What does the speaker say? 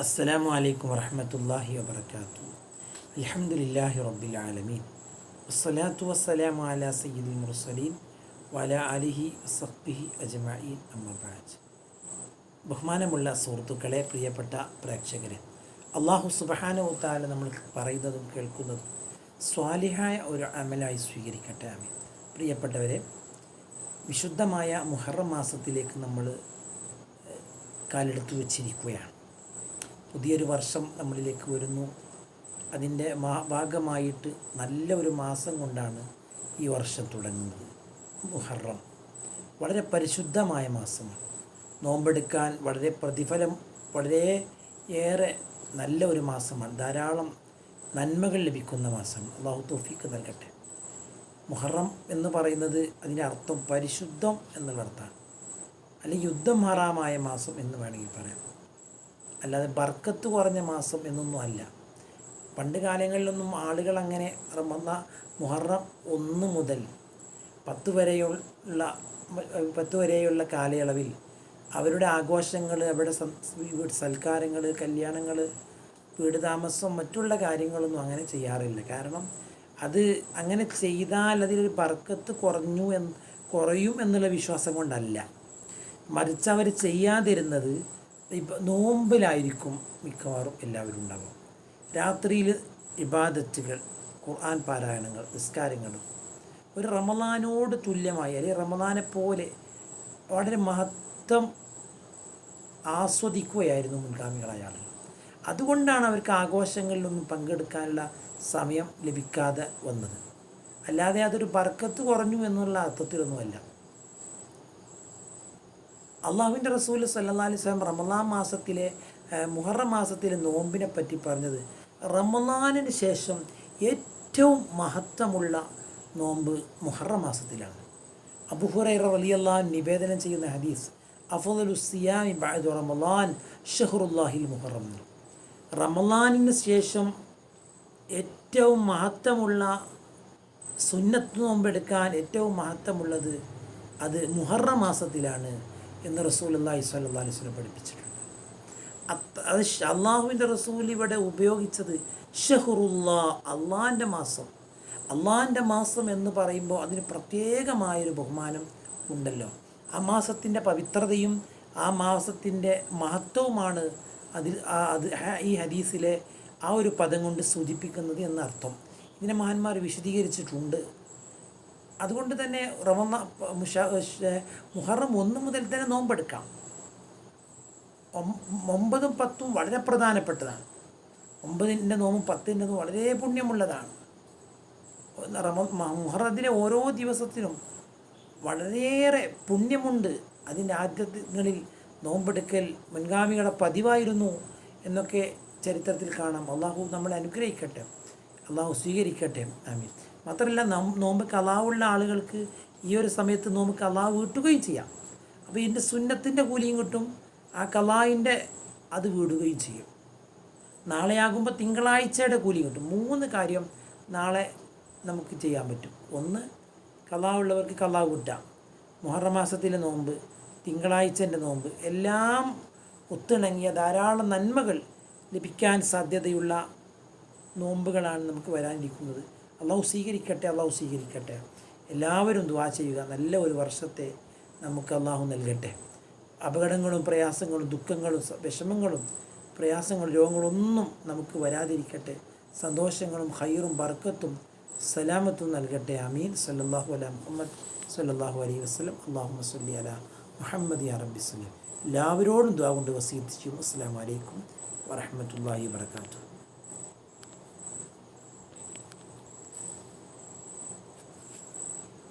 അസ്സലാമു അലൈക്കും വറഹമത്തല്ലാഹി വബർക്കാത്തു അൽഹംദുലില്ലാഹി റബ്ബിൽ ആലമീൻ. വസ്സലാത്തു വസ്സലാം അലാ സയ്യിദുൽ മുർസലീൻ വല അലിഹി വസഹ്ബിഹി അജ്മഈൻ. അമ്മബാജ് ബഹുമാനമുള്ള സുഹൃത്തുക്കളെ പ്രിയപ്പെട്ട പ്രേക്ഷകരെ അള്ളാഹു സുബഹാനുത്താല നമ്മൾ പറയുന്നതും കേൾക്കുന്നതും സ്വാലിഹായ ഒരു അമലായി സ്വീകരിക്കട്ടെ ആമീൻ. പ്രിയപ്പെട്ടവരെ വിശുദ്ധമായ മുഹറം മാസത്തിലേക്ക് നമ്മൾ കാലെടുത്തു വച്ചിരിക്കുകയാണ്. പുതിയൊരു വർഷം നമ്മളിലേക്ക് വരുന്നു. അതിന്റെ ഭാഗമായിട്ട് നല്ല ഒരു മാസം കൊണ്ടാണ് ഈ വർഷം തുടങ്ങുന്നത്. മുഹറം. വളരെ പരിശുദ്ധമായ മാസമാണ് നോമ്പെടുക്കാൻ വളരെ പ്രതിഫലം വളരെ ഏറെ നല്ല ഒരു മാസമാണ്. ധാരാളം നന്മകൾ ലഭിക്കുന്ന മാസം. അള്ളാഹു തോഫിക്ക് നൽകട്ടെ. മുഹറം എന്ന് പറയുന്നത് അതിന്റെ അർത്ഥം പരിശുദ്ധം എന്നുള്ള അർത്ഥമാണ് അല്ലെങ്കിൽ യുദ്ധം മാറാമായ മാസം എന്ന് വേണമെങ്കിൽ പറയാം. അല്ലാതെ ബർക്കത്ത് കുറഞ്ഞ മാസം എന്നൊന്നും അല്ല. പണ്ട് കാലങ്ങളിലൊന്നും ആളുകൾ അങ്ങനെ റമന്ന മുഹറം ഒന്ന് മുതൽ പത്ത് വരെയുള്ള പത്ത് വരെയുള്ള കാലയളവിൽ അവരുടെ ആഘോഷങ്ങൾ അവരുടെ സൽക്കാരങ്ങൾ കല്യാണങ്ങൾ വീട് താമസം മറ്റുള്ള കാര്യങ്ങളൊന്നും അങ്ങനെ ചെയ്യാറില്ല. കാരണം അത് അങ്ങനെ ചെയ്താൽ അതിലൊരു ബർക്കത്ത് കുറഞ്ഞു എന്ന് കുറയും എന്നുള്ള വിശ്വാസം കൊണ്ടല്ല. മറിച്ച് അവർ ചെയ്യാതിരുന്നത് ഇപ്പം നോമ്പിലായിരിക്കും മിക്കവാറും എല്ലാവരും ഉണ്ടാകും രാത്രിയിൽ ഇബാദത്തുകൾ ഖുർആൻ പാരായണങ്ങൾ നിസ്കാരങ്ങളും ഒരു റമദാനോട് തുല്യമായി അല്ലെങ്കിൽ റമദാനെ പോലെ വളരെ മഹത്വം ആസ്വദിക്കുകയായിരുന്നു മുൻഗാമികളായ ആളുകൾ. അതുകൊണ്ടാണ് അവർക്ക് ആഘോഷങ്ങളിലൊന്നും പങ്കെടുക്കാനുള്ള സമയം ലഭിക്കാതെ വന്നത്. അല്ലാതെ അതൊരു ബർക്കത്ത് കുറഞ്ഞു എന്നുള്ള അർത്ഥത്തിലൊന്നുമല്ല. അള്ളാഹുവിന്റെ റസൂൽ സല്ലാ അലൈഹി സ്വലം റമലാൻ മാസത്തിലെ മുഹറം മാസത്തിലെ നോമ്പിനെ പറ്റി പറഞ്ഞത്. റമലാനിന് ശേഷം ഏറ്റവും മഹത്വമുള്ള നോമ്പ് മുഹറം മാസത്തിലാണ്. അബുഹുറൈറ വലിയല്ലാ നിവേദനം ചെയ്യുന്ന ഹദീസ് അഫുദലു സിയാമി ബഅദു റമലാൻ ഷഹറുല്ലാഹിൽ മുഹറം. റമലാനിന് ശേഷം ഏറ്റവും മഹത്വമുള്ള സുന്നത്ത് നോമ്പെടുക്കാൻ ഏറ്റവും മഹത്വമുള്ളത് അത് മുഹറം മാസത്തിലാണ്. എന്ന് റസൂൽ അള്ളാഹി സ്വല്ലാ അലൈഹി സ്വലം പഠിപ്പിച്ചിട്ടുണ്ട്. അത് അള്ളാഹുവിന്റെ റസൂൽ ഇവിടെ ഉപയോഗിച്ചത് ഷഹറുല്ലാ അള്ളാഹിന്റെ മാസം. അള്ളാഹിന്റെ മാസം എന്ന് പറയുമ്പോൾ അതിന് പ്രത്യേകമായൊരു ബഹുമാനം ഉണ്ടല്ലോ. ആ മാസത്തിന്റെ പവിത്രതയും ആ മാസത്തിന്റെ മഹത്വവുമാണ് അതിൽ അത് ഈ ഹദീസിലെ ആ ഒരു പദം കൊണ്ട് സൂചിപ്പിക്കുന്നത് എന്നർത്ഥം. ഇതിനെ മഹാന്മാർ വിശദീകരിച്ചിട്ടുണ്ട്. അതുകൊണ്ട് തന്നെ റമന്ന മുഹറം ഒന്ന് മുതൽ തന്നെ നോമ്പെടുക്കാം. ഒമ്പതും പത്തും വളരെ പ്രധാനപ്പെട്ടതാണ്. ഒമ്പതിന്റെ നോമ്പും പത്തിന്റെ നോമ്പും വളരെ പുണ്യമുള്ളതാണ്. മുഹറത്തിലെ ഓരോ ദിവസത്തിനും വളരെയേറെ പുണ്യമുണ്ട്. അതിന്റെ ആദ്യങ്ങളിൽ നോമ്പെടുക്കൽ മുൻഗാമികളുടെ പതിവായിരുന്നു എന്നൊക്കെ ചരിത്രത്തിൽ കാണാം. അള്ളാഹു നമ്മളെ അനുഗ്രഹിക്കട്ടെ. അള്ളാഹു സ്വീകരിക്കട്ടെ. ആമീൻ. മാത്രമല്ല നോമ്പ് കലാവുള്ള ആളുകൾക്ക് ഈ ഒരു സമയത്ത് നോമ്പ് കലാവ് വീട്ടുകയും ചെയ്യാം. അപ്പോൾ ഇതിന്റെ സുന്നത്തിന്റെ കൂലിയും കിട്ടും ആ കലാവിന്റെ അത് വീടുകയും ചെയ്യും. നാളെയാകുമ്പോൾ തിങ്കളാഴ്ചയുടെ കൂലിയും കിട്ടും. മൂന്ന് കാര്യം നാളെ നമുക്ക് ചെയ്യാൻ പറ്റും. ഒന്ന് കലാവുള്ളവർക്ക് കലാവ് കിട്ടാം. മുഹറം മാസത്തിലെ നോമ്പ് തിങ്കളാഴ്ചന്റെ നോമ്പ് എല്ലാം ഒത്തിണങ്ങിയ ധാരാളം നന്മകൾ ലഭിക്കാൻ സാധ്യതയുള്ള നോമ്പുകളാണ് നമുക്ക് വരാനിരിക്കുന്നത്. അള്ളാഹു സ്വീകരിക്കട്ടെ അള്ളാഹു സ്വീകരിക്കട്ടെ. എല്ലാവരും ദ്വാ ചെയ്യുക. നല്ല ഒരു വർഷത്തെ നമുക്ക് അള്ളാഹു നൽകട്ടെ. അപകടങ്ങളും പ്രയാസങ്ങളും ദുഃഖങ്ങളും വിഷമങ്ങളും പ്രയാസങ്ങളും രോഗങ്ങളൊന്നും നമുക്ക് വരാതിരിക്കട്ടെ. സന്തോഷങ്ങളും ഹൈറും ബർക്കത്തും സലാമത്തും നൽകട്ടെ. അമീൻ സല്ലാഹു അല മുഹമ്മദ് സല്ലാഹു അലൈഹി വസ്ലം അള്ളാഹു സല്ലി അല മുഹമ്മദ് യാ റബ്ബി എല്ലാവരോടും ദ്വാ കൊണ്ട് വസീദ് അസ്സാം വലൈക്കും വറഹമത്തല്ലാഹി വാത്തു